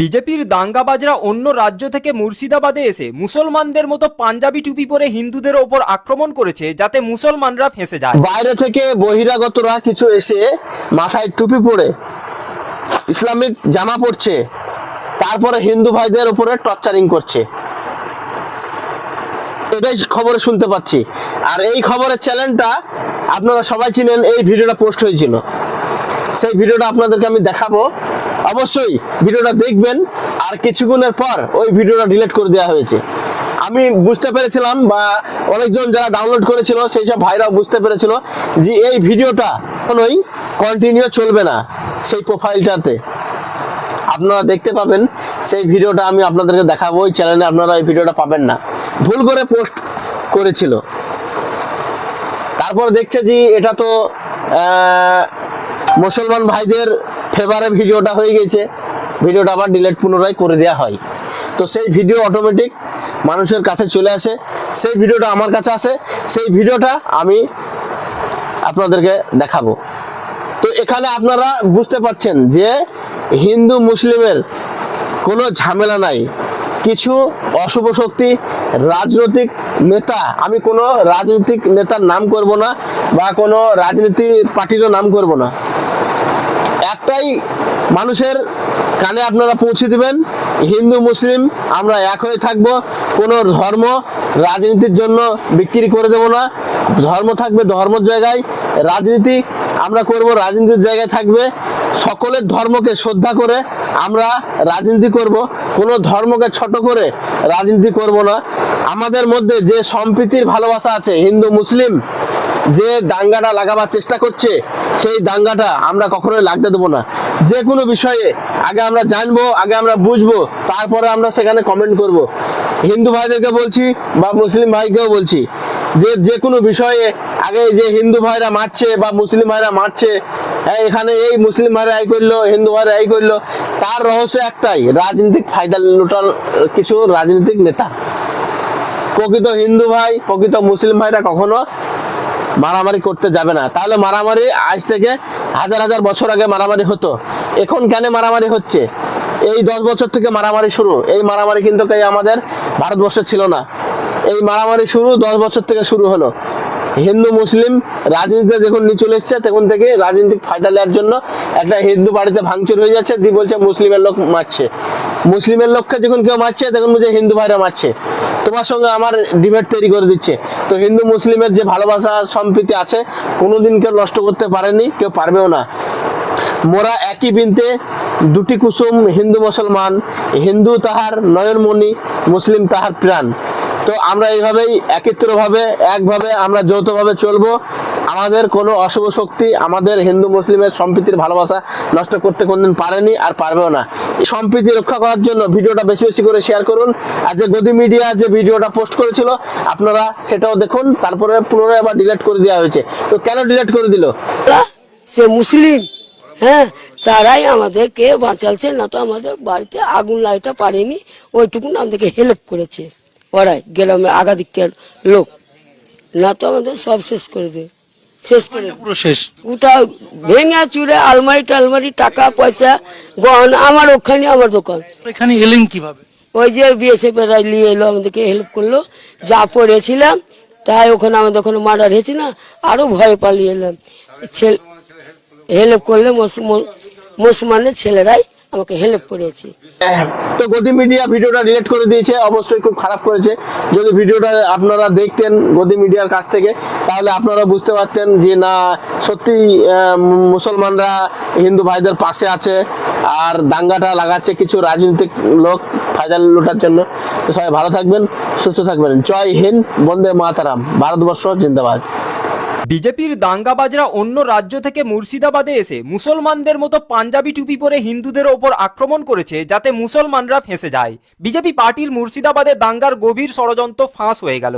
বিজেপির দাঙ্গাবাজরা অন্য রাজ্য থেকে মুর্শিদাবাদে এসে মুসলমানদের মতো পাঞ্জাবি টুপি পরে হিন্দুদের ওপর আক্রমণ করেছে যাতে মুসলমানরা ফেঁসে যায়। বাইরে থেকে বহিরাগতরা কিছু এসে মাথায় টুপি পরে ইসলামিক জামা পরছে, তারপরে হিন্দু ভাইদের উপরে টর্চারিং করছে। এটাই খবরে শুনতে পাচ্ছি। আর এই খবরের চ্যানেলটা আপনারা সবাই চিনেন, এই ভিডিওটা পোস্ট হয়েছিল। সেই ভিডিওটা আপনাদেরকে আমি দেখাবো। অবশ্যই ভিডিওটা দেখবেন আর কিছুক্ষণের পর ওই ভিডিওটা ডিলিট করে দেওয়া হয়েছে। আমি বুঝতে পেরেছিলাম বা অনেকজন যারা ডাউনলোড করেছিল, সেই সব ভাইরাও বুঝতে পেরেছিল যে এই ভিডিওটা কোনোই কন্টিনিউ চলবে না সেই প্রোফাইলটাতে আপনারা দেখতে পাবেন, সেই ভিডিওটা আমি আপনাদেরকে দেখাবো, ওই চ্যানেলে আপনারা এই ভিডিওটা পাবেন না। ভুল করে পোস্ট করেছিল। তারপর দেখছে যে এটা তো মুসলমান ভাইদের ফেভারে ভিডিওটা হয়ে গেছে। ভিডিওটা আবার ডিলেট পুনরায় করে দেওয়া হয়। তো সেই ভিডিও অটোমেটিক মানুষের কাছে চলে আসে। সেই ভিডিওটা আমার কাছে আসে। সেই ভিডিওটা আমি আপনাদেরকে দেখাবো। তো এখানে আপনারা বুঝতে পারছেন যে হিন্দু মুসলিমের কোনো ঝামেলা নাই। কিছু অশুভ শক্তি, রাজনৈতিক নেতা, আমি কোনো রাজনৈতিক নেতার নাম করব না বা কোনো রাজনীতি পার্টিরও নাম করব না। একটাই মানুষের কানে আপনারা পৌঁছে দিবেন, হিন্দু, মুসলিম, আমরা এক হয়ে থাকব, কোনো ধর্ম রাজনীতির জন্য বিক্রি করে দেব না। ধর্ম থাকবে ধর্মের জায়গায়, রাজনীতি আমরা করব, রাজনীতির জায়গায় থাকবে। সকলের ধর্মকে শ্রদ্ধা করে আমরা রাজনীতি করব, কোনো ধর্মকে ছোট করে রাজনীতি করব না। আমাদের মধ্যে যে সম্প্রীতির ভালোবাসা আছে, হিন্দু, মুসলিম, যে দাঙ্গাটা লাগাবার চেষ্টা করছে সেই দাঙ্গাটা আমরা কখনোই লাগতে দেবো না। যে কোনো বিষয়ে আগে আমরা জানব, আগে আমরা বুঝব, তারপরে আমরা সেখানে কমেন্ট করব। হিন্দু ভাইদেরকে বলছি বা মুসলিম ভাইকেও বলছি যে যে কোনো বিষয়ে আগে যে হিন্দু ভাইরা মারছে বা মুসলিম ভাইরা মারছে হ্যাঁ এখানে এই মুসলিম ভাইরা এই করল, হিন্দু ভাইরা এই করল, তার রহস্য একটাই, রাজনৈতিক ফায়দা লুটার কিছু রাজনৈতিক নেতা। প্রকৃত হিন্দু ভাই, প্রকৃত মুসলিম ভাইরা কখনো মারামারি করতে যাবে না। তাহলে মারামারি আজ থেকে হাজার হাজার বছর আগে মারামারি হতো। এখন কেন মারামারি হচ্ছে? এই দশ বছর থেকে মারামারি শুরু। এই মারামারি কিন্তু আমাদের ভারতবর্ষে ছিল না। এই মারামারি শুরু দশ বছর থেকে শুরু হলো। হিন্দু, মুসলিম রাজনীতিতে যখন নিয়ে চলে এসছে, তখন থেকে রাজনৈতিক ফায়দা নেওয়ার জন্য একটা হিন্দু বাড়িতে ভাঙচুর হয়ে যাচ্ছে। দিয়ে বলছে মুসলিমের লোক মারছে। মুসলিমের লোককে যখন কেউ মারছে, তখন বলছে হিন্দু ভাইরা মারছে। তোমার সঙ্গে আমার ডিবেট তৈরি করে দিচ্ছে। তো হিন্দু মুসলিমের যে ভালোবাসা সম্প্রীতি আছে, কোনোদিন কেউ নষ্ট করতে পারেনি, কেউ পারবেও না। মোরা একই বিনতে দুটি কুসুম হিন্দু মুসলমান, হিন্দু তাহার নয়নমণি, মুসলিম তাহার প্রাণ। তো আমরা এইভাবেই একত্রভাবে, একভাবে আমরা যৌথভাবে চলবো। আমাদের কোনো অশুভ শক্তি আমাদের হিন্দু মুসলিমের সম্প্রীতির ভালোবাসা নষ্ট করতে কোনদিন পারেনি আর পারবেও না। সম্প্রীতি রক্ষা করার জন্য ভিডিওটা বেশি বেশি করে শেয়ার করুন। আর যে গদি মিডিয়া যে ভিডিওটা পোস্ট করেছিল আপনারা সেটাও দেখুন তারপরে পুনরায় আবার ডিলিট করে দেওয়া হয়েছে। তো কেন ডিলিট করে দিল? সে মুসলিম হ্যাঁ তারাই আমাদেরকে বাঁচালছে না তো আমাদের বাড়িতে আগুন লাগাতে পারেনি ওইটুকুন আমাদেরকে হেল্প করেছে। ওরাই গ্রামের আগাদিকের লোক। না তো আমাদের সব শেষ করে দে শেষ করে পুরো শেষ। ওটা ভেঙে চুরে আলমারি টালমারি টাকা পয়সা গহনা আমার ওখানে আমার দোকান। এখানে এলেন কীভাবে? ওই যে বিএসএফ এরা নিয়ে এলো আমাদেরকে হেল্প করল। যা পড়েছিলাম তাই ওখানে আমাদের ওখানে মার্ডার হয়েছে না আরও ভয় পালিয়ে এলাম। হেল্প করলে মুসলমানের ছেলেরাই আমাকে হেল্প করেছে। হ্যাঁ, তো গদি মিডিয়া ভিডিওটা ডিলিট করে দিয়েছে অবশ্যই খুব খারাপ করেছে। যদি ভিডিওটা আপনারা দেখতেন গদি মিডিয়ার কাছ থেকে তাহলে আপনারা বুঝতে পারতেন যে না সত্যি মুসলমানরা হিন্দু ভাইদের পাশে আছে আর দাঙ্গাটা লাগাচ্ছে কিছু রাজনৈতিক লোক ফায়দা লোটার জন্য। সবাই ভালো থাকবেন সুস্থ থাকবেন। জয় হিন্দ বন্দে মাতারাম ভারতবর্ষ জিন্দাবাদ। বিজেপির দাঙ্গাবাজরা অন্য রাজ্য থেকে মুর্শিদাবাদে এসে মুসলমানদের মতো পাঞ্জাবি টুপি পরে হিন্দুদের ওপর আক্রমণ করেছে যাতে মুসলমানরা ফেঁসে যায়। বিজেপি পার্টির মুর্শিদাবাদে দাঙ্গার গভীর ষড়যন্ত্র ফাঁস হয়ে গেল।